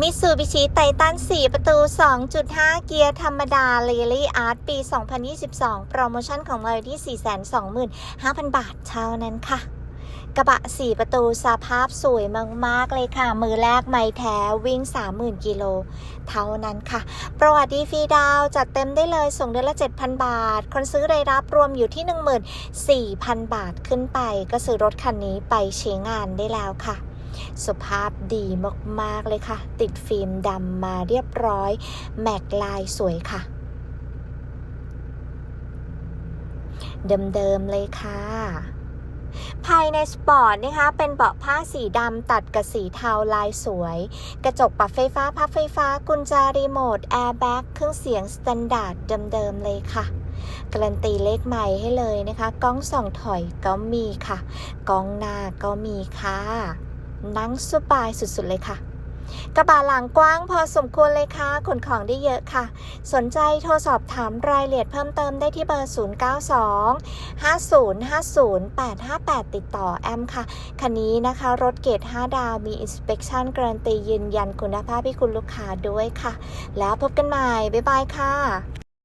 มิตซูบิชิไททัน 4 ประตู 2.5 เกียร์ธรรมดา l ลลี่อาร์ตปี 2022 โปรโมชั่นของเราที่ 425,000 บาทเท่านั้นค่ะกระบะ 4 ประตูสภาพสวยมาก ๆ เลยค่ะ มือแรกไม่แท้วิ่ง 30,000 กิโล เท่านั้นค่ะ ประวัติดีฟรีดาว จัดเต็มได้เลย ส่งเดือนละ 7,000 บาท คนซื้อรายรับรวมอยู่ที่ 14,000 บาทขึ้นไป ก็ซื้อรถคันนี้ไปใช้งานได้แล้วค่ะ สภาพดีมาก ๆ เลยค่ะ ติดฟิล์มดำมาเรียบร้อย แม็กลายสวยค่ะ เดิม ๆ เลยค่ะภายในสปอร์ตนะคะ เป็นเบาะผ้าสีดำตัดกับสีเทาลายสวย กระจกปรับไฟฟ้าพับไฟฟ้า กุญแจรีโมท แอร์แบ็กเครื่องเสียงสแตนดาร์ดเดิม ๆ เลยค่ะ การันตีเลขใหม่ให้เลยนะคะ กล้องส่องถอยก็มีค่ะ กล้องหน้าก็มีค่ะ นั่งสบายสุดๆเลยค่ะ กระบะหลังกว้างพอสมควรเลยค่ะ ขนของได้เยอะค่ะ สนใจโทรสอบถามรายละเอียดเพิ่มเติมได้ที่เบอร์ 092 5050 858 ติดต่อแอมค่ะ คันนี้นะคะ รถเกรด5 ดาวมี inspection การันตียืนยันคุณภาพให้คุณลูกค้าด้วยค่ะ แล้วพบกันใหม่ บ๊ายบายค่ะ